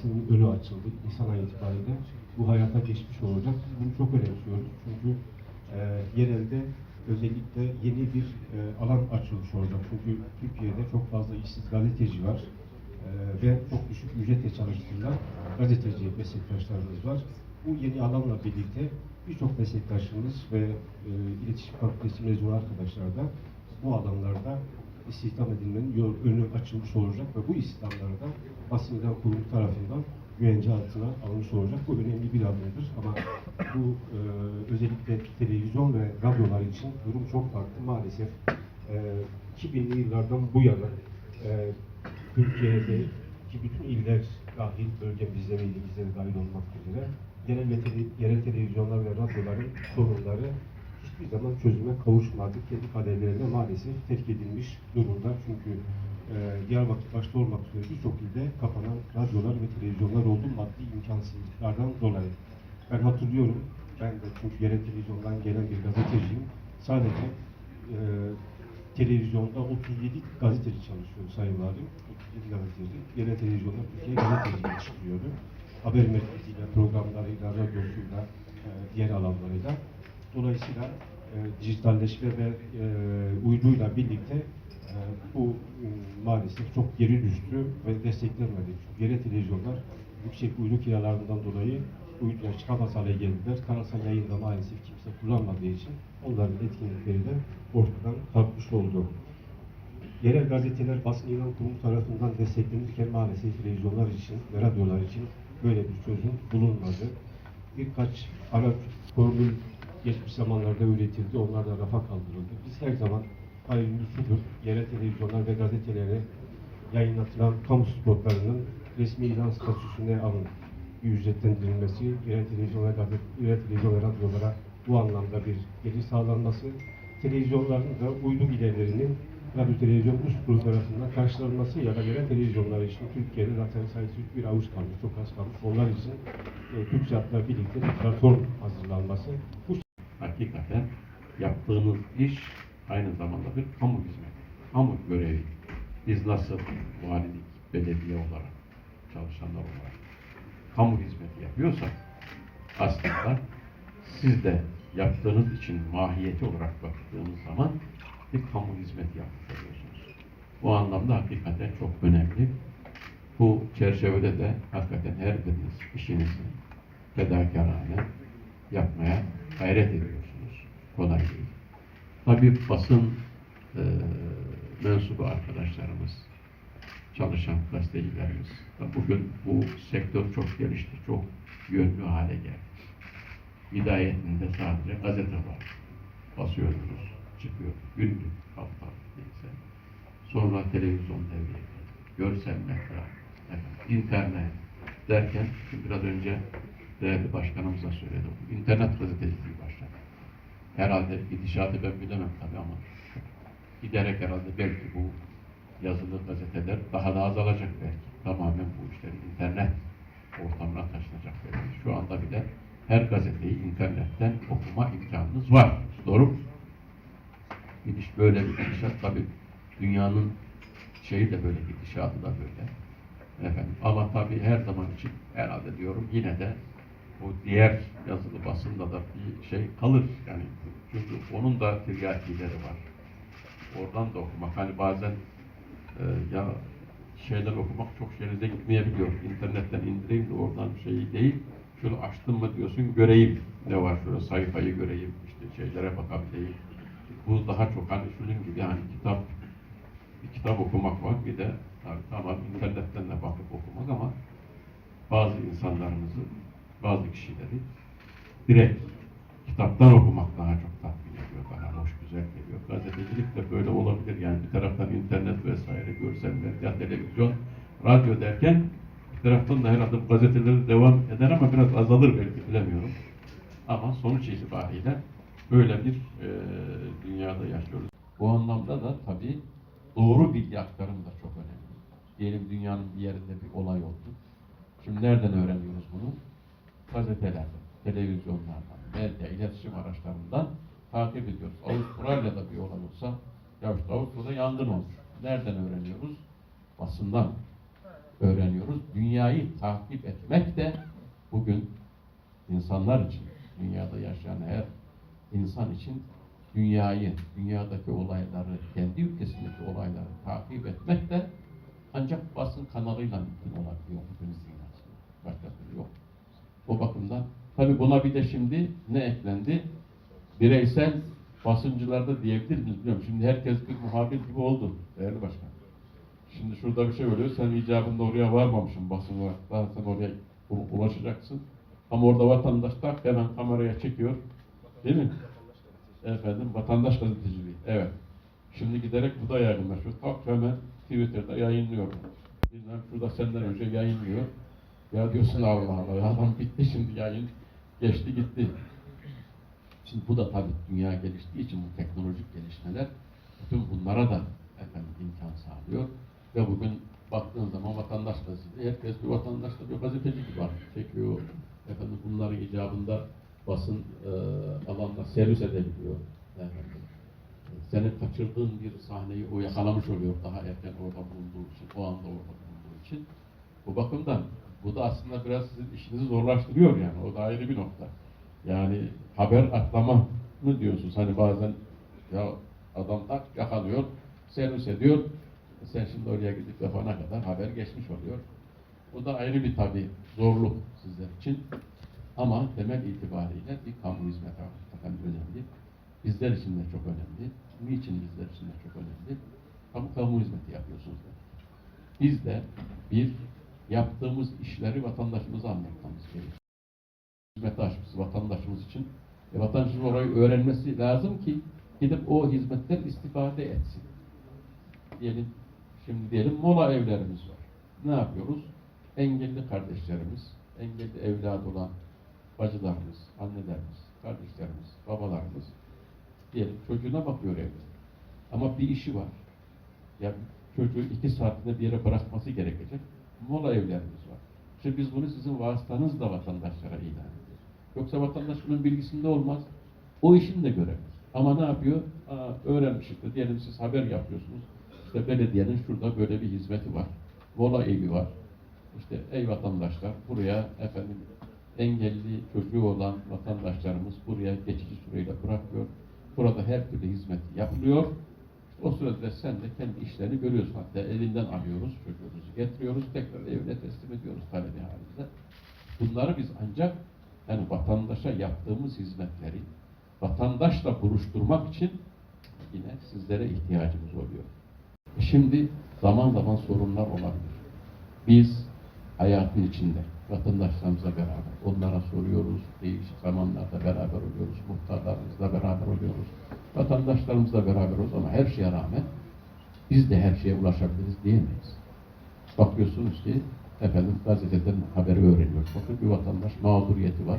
basının önü açıldı. Nisan ayı itibariyle bu hayata geçmiş olacak. Bunu çok önemsiyoruz. Çünkü e, yerelde özellikle yeni bir e, alan açılmış olacak. Çünkü Türkiye'de çok fazla işsiz gazeteci var. E, ve çok düşük ücretle çalıştırılan gazeteci meslektaşlarımız var. Bu yeni alanla birlikte birçok meslektaşımız ve e, iletişim fakültesi mezunu arkadaşlar da bu alanlarda istihdam edilmenin önü açılmış olacak ve bu istihdamlarda basın ilan kurumu tarafından güvence altına alınmış olacak. Bu önemli bir adımdır ama bu e, özellikle televizyon ve radyolar için durum çok farklı. Maalesef e, 2000'li yıllardan bu yana e, Türkiye'de ki bütün iller dahil bölgemizde ve ilimizde de dahil olmak üzere genel yerel televizyonlar ve radyoların sorunları hiçbir zaman çözüme kavuşmadı. Kendi kaderlerine maalesef terk edilmiş durumda. Çünkü e, Diyarbakır başta olmak üzere birçok ilde kapanan radyolar ve televizyonlar oldu maddi imkansızlıklardan dolayı. Ben hatırlıyorum, ben de çünkü yerel televizyondan gelen bir gazeteciyim. Sadece e, televizyonda 37 gazeteci çalışıyor Sayın Valim. 37 gazeteci. Yerel televizyonda Türkiye gazeteci yetiştiriyordu. Haber merkeziyle, programlarıyla, radyosuyla, e, diğer alanlarıyla. Dolayısıyla e, dijitalleşme ve e, uyduyla birlikte e, bu e, maalesef çok geri düştü ve desteklenmedi. Çünkü yerel televizyonlar yüksek uydu kiralarından dolayı uyduya çıkamaz hale geldiler. Karasal yayında maalesef kimse kullanmadığı için onların etkinlikleri de ortadan kalkmış oldu. Yerel gazeteler basın ilan kurumu tarafından desteklenirken maalesef televizyonlar için ve radyolar için böyle bir çözüm bulunmadı. Birkaç ara formül geçmiş zamanlarda üretildi, onlar da rafa kaldırıldı. Biz her zaman hayırlısıdır. Yerel televizyonlar ve gazetelere yayınlatılan kamu spotlarının resmi ilan statüsüne alın ücretlendirilmesi, yerel televizyon ve gazete, yerel televizyon ve radyolara bu anlamda bir gelir sağlanması, televizyonların da uydu giderlerinin radyo televizyon üst kurulu tarafından karşılanması ya da yerel televizyonlar için Türkiye'de zaten sayısı bir avuç kalmış, çok az kalmış. Onlar için e, TÜRKSAT'la birlikte bir platform hazırlanması. Bu hakikaten yaptığınız iş aynı zamanda bir kamu hizmeti, kamu görevi. Biz nasıl valilik, belediye olarak, çalışanlar olarak kamu hizmeti yapıyorsak aslında siz de yaptığınız için mahiyeti olarak baktığınız zaman bir kamu hizmeti yapmış oluyorsunuz. Bu anlamda hakikaten çok önemli. Bu çerçevede de hakikaten her biriniz işinizi fedakarane yapmaya gayret ediyorsunuz. Kolay değil. Tabii basın e, mensubu arkadaşlarımız, çalışan gazetecilerimiz, bugün bu sektör çok gelişti, çok yönlü hale geldi. Hidayetinde sadece gazete var. Basıyorsunuz, çıkıyor. Günlük, haftalık neyse. Sonra televizyon devreye. Görsel mecra, internet derken biraz önce değerli başkanımız da söyledi. İnternet gazeteciliği başladı. Herhalde gidişatı ben bilemem tabii ama giderek herhalde belki bu yazılı gazeteler daha da azalacak belki. Tamamen bu işleri internet ortamına taşınacak belki. Şu anda bile her gazeteyi internetten okuma imkanınız var. Doğru mu? Gidiş böyle bir gidişat tabii dünyanın şeyi de böyle gidişatı da böyle. Efendim, ama tabii her zaman için herhalde diyorum yine de o diğer yazılı basında da bir şey kalır. Yani çünkü onun da tiryakileri var. Oradan da okumak. Hani bazen e, ya şeyden okumak çok şeyinize gitmeyebiliyor. İnternetten indireyim de oradan şeyi değil. Şunu açtım mı diyorsun göreyim ne var şurada sayfayı göreyim işte şeylere bakabileyim. Bu daha çok hani şunun gibi hani kitap bir kitap okumak var bir de tabii, tamam internetten de bakıp okumak ama bazı insanlarımızı bazı kişileri direkt kitaptan okumak daha çok tatmin ediyor, daha hoş, güzel geliyor. Gazetecilik de böyle olabilir. Yani bir taraftan internet vesaire, görsel medya, televizyon, radyo derken bir taraftan da herhalde gazeteleri devam eder ama biraz azalır belki bilemiyorum. Ama sonuç itibariyle böyle bir e, dünyada yaşıyoruz. Bu anlamda da tabii doğru bilgi aktarım da çok önemli. Diyelim dünyanın bir yerinde bir olay oldu. Şimdi nereden öğreniyoruz bunu? gazetelerden, televizyonlardan, medya, iletişim araçlarından takip ediyoruz. Avustralya'da bir olay olsa, ya işte Avustralya'da yangın olmuş. Nereden öğreniyoruz? Basından. öğreniyoruz. Dünyayı takip etmek de bugün insanlar için, dünyada yaşayan her insan için dünyayı, dünyadaki olayları, kendi ülkesindeki olayları takip etmek de ancak basın kanalıyla mümkün olabiliyor bugün dünyasında. Başka türlü yok. O bakımdan tabi buna bir de şimdi ne eklendi? Bireysel basıncılarda diyebilir miyiz bilmiyorum. Şimdi herkes bir muhabir gibi oldu değerli başkan. Şimdi şurada bir şey oluyor. Sen icabında oraya varmamışsın basın olarak. Daha sen oraya ulaşacaksın. Ama orada vatandaşlar hemen kameraya çekiyor. Değil mi? Efendim vatandaş gazeteciliği. Evet. Şimdi giderek bu da yaygınlaşıyor. Tak hemen Twitter'da yayınlıyor. Bilmem şurada senden önce yayınlıyor. Ya diyorsun Allah Allah adam bitti şimdi yayın geçti gitti. Şimdi bu da tabii dünya geliştiği için bu teknolojik gelişmeler bütün bunlara da efendim imkan sağlıyor. Ve bugün baktığın zaman vatandaş gazetesi, herkes bir vatandaş da bir gazeteci gibi artık çekiyor. Efendim bunların icabında basın e, alanda servis edebiliyor. Efendim. Senin kaçırdığın bir sahneyi o yakalamış oluyor daha erken orada bulunduğu için, o anda orada bulunduğu için. Bu bakımdan bu da aslında biraz sizin işinizi zorlaştırıyor yani. O da ayrı bir nokta. Yani haber atlama mı diyorsunuz? Hani bazen ya adam tak yakalıyor, servis ediyor. Sen şimdi oraya gidip yapana kadar haber geçmiş oluyor. Bu da ayrı bir tabi zorluk sizler için. Ama temel itibariyle bir kamu hizmeti hakikaten önemli. Bizler için de çok önemli. Niçin bizler için de çok önemli? Kamu kamu hizmeti yapıyorsunuz. Biz de bir yaptığımız işleri vatandaşımıza anlatmamız gerekiyor. Hizmeti açmışız vatandaşımız için. E, vatandaşımız orayı öğrenmesi lazım ki gidip o hizmetten istifade etsin. Diyelim, şimdi diyelim mola evlerimiz var. Ne yapıyoruz? Engelli kardeşlerimiz, engelli evladı olan bacılarımız, annelerimiz, kardeşlerimiz, babalarımız diyelim çocuğuna bakıyor evde. Ama bir işi var. Ya çocuğu iki saatinde bir yere bırakması gerekecek. Mola evlerimiz var. İşte biz bunu sizin vasıtanızla vatandaşlara ilan ediyoruz. Yoksa vatandaş bunun bilgisinde olmaz. O işini de göremez. Ama ne yapıyor? Aa, öğrenmiş de diyelim siz haber yapıyorsunuz. İşte belediyenin şurada böyle bir hizmeti var. Mola evi var. İşte ey vatandaşlar buraya efendim engelli çocuğu olan vatandaşlarımız buraya geçici süreyle bırakıyor. Burada her türlü hizmet yapılıyor. O sırada sen de kendi işlerini görüyorsun. Hatta elinden alıyoruz, çocuğumuzu getiriyoruz, tekrar evine teslim ediyoruz talebi halinde. Bunları biz ancak yani vatandaşa yaptığımız hizmetleri vatandaşla buluşturmak için yine sizlere ihtiyacımız oluyor. E Şimdi zaman zaman sorunlar olabilir. Biz hayatın içinde vatandaşlarımızla beraber onlara soruyoruz, değişik zamanlarda beraber oluyoruz, muhtarlarımızla beraber oluyoruz, vatandaşlarımızla beraber oluyoruz ama her şeye rağmen biz de her şeye ulaşabiliriz diyemeyiz. Bakıyorsunuz ki efendim gazeteden haberi öğreniyor. Bakın bir vatandaş mağduriyeti var.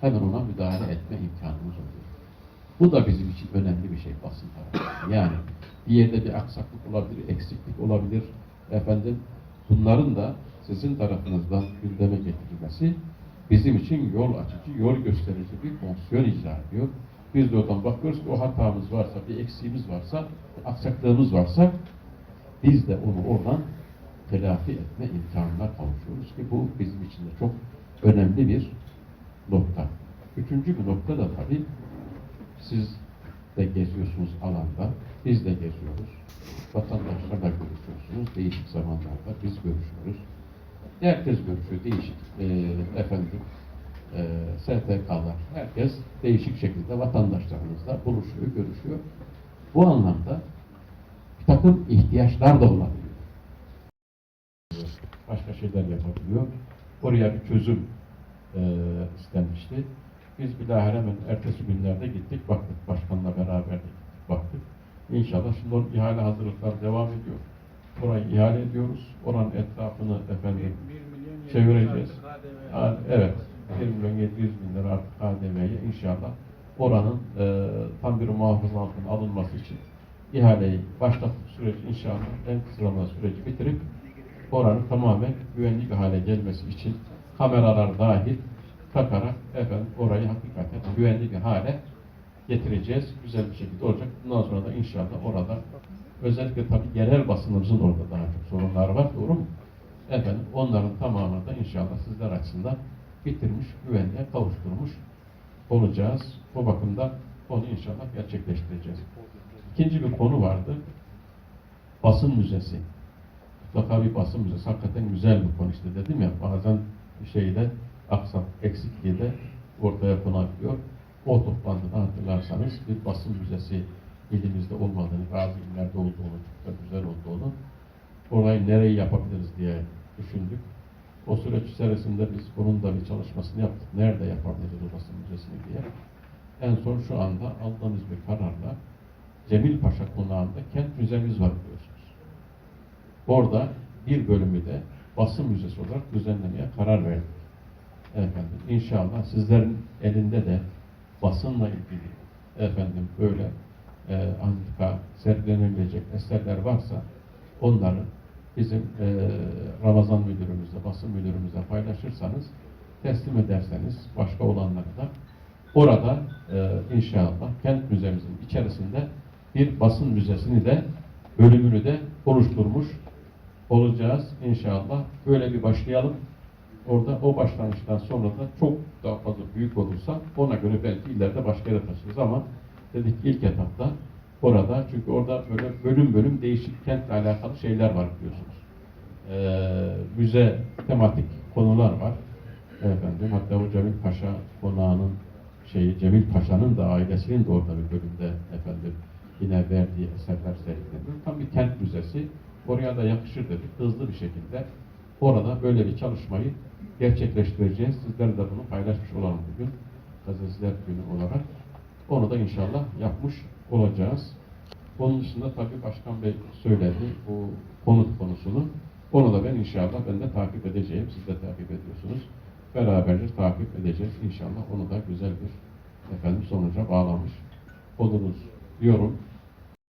Hemen ona müdahale etme imkanımız oluyor. Bu da bizim için önemli bir şey basın tarafı. Yani bir yerde bir aksaklık olabilir, eksiklik olabilir. Efendim bunların da sizin tarafınızdan gündeme getirilmesi bizim için yol açıcı, yol gösterici bir fonksiyon icra ediyor. Biz de oradan bakıyoruz ki o hatamız varsa, bir eksiğimiz varsa, aksaklığımız varsa biz de onu oradan telafi etme imkanına kavuşuyoruz ki bu bizim için de çok önemli bir nokta. Üçüncü bir nokta da tabii siz de geziyorsunuz alanda, biz de geziyoruz. Vatandaşlarla görüşüyorsunuz. Değişik zamanlarda biz görüşüyoruz. Herkes görüşüyor. Değişik e, efendim e, STK'lar. Herkes değişik şekilde vatandaşlarımızla buluşuyor, görüşüyor. Bu anlamda bir takım ihtiyaçlar da olabiliyor. Başka şeyler yapabiliyor. Oraya bir çözüm e, istenmişti. Biz bilahare hemen ertesi günlerde gittik, baktık. Başkanla beraber de gittik, baktık. İnşallah şimdi onun ihale hazırlıkları devam ediyor. Orayı ihale ediyoruz. Oranın etrafını efendim çevireceğiz. Evet. 1 milyon 700 bin lira artık KDV'ye inşallah oranın e, tam bir muhafaza altına alınması için ihaleyi başlattık süreci inşallah en kısa zamanda süreci bitirip oranın tamamen güvenli bir hale gelmesi için kameralar dahil takarak efendim orayı hakikaten güvenli bir hale getireceğiz. Güzel bir şekilde olacak. Bundan sonra da inşallah orada özellikle tabii yerel basınımızın orada daha çok sorunlar var. Doğru mu? Efendim onların tamamını da inşallah sizler açısından bitirmiş, güvenliğe kavuşturmuş olacağız. O bakımdan onu inşallah gerçekleştireceğiz. İkinci bir konu vardı. Basın müzesi. Mutlaka bir basın müzesi. Hakikaten güzel bir konu işte dedim ya bazen bir şeyde aksak, eksikliği de ortaya konabiliyor. O toplantıda hatırlarsanız bir basın müzesi ilimizde olmadığını, bazı illerde olduğunu, çok da güzel olduğunu, orayı nereyi yapabiliriz diye düşündük. O süreç içerisinde biz bunun da bir çalışmasını yaptık. Nerede yapabiliriz o basın müzesini diye. En son şu anda aldığımız bir kararla Cemil Paşa konağında kent müzemiz var biliyorsunuz. Orada bir bölümü de basın müzesi olarak düzenlemeye karar verdik. Efendim inşallah sizlerin elinde de basınla ilgili efendim böyle e, antika sergilenilecek eserler varsa onları bizim e, Ramazan müdürümüzle, basın müdürümüzle paylaşırsanız teslim ederseniz başka olanları da orada e, inşallah kent müzemizin içerisinde bir basın müzesini de bölümünü de oluşturmuş olacağız inşallah. Böyle bir başlayalım. Orada o başlangıçtan sonra da çok daha fazla büyük olursa ona göre belki ileride başka yere taşırız ama dedik ilk etapta orada çünkü orada böyle bölüm bölüm değişik kentle alakalı şeyler var biliyorsunuz. Ee, müze tematik konular var. Efendim hatta o Cemil Paşa konağının şeyi Cemil Paşa'nın da ailesinin de orada bir bölümde efendim yine verdiği eserler sergileniyor. Tam bir kent müzesi. Oraya da yakışır dedik. Hızlı bir şekilde orada böyle bir çalışmayı gerçekleştireceğiz. Sizlerle de bunu paylaşmış olalım bugün. Gazeteciler günü olarak. Onu da inşallah yapmış olacağız. Onun dışında tabii Başkan Bey söyledi bu konut konusunu. Onu da ben inşallah ben de takip edeceğim. Siz de takip ediyorsunuz. Beraberce takip edeceğiz. İnşallah onu da güzel bir efendim sonuca bağlamış oluruz diyorum.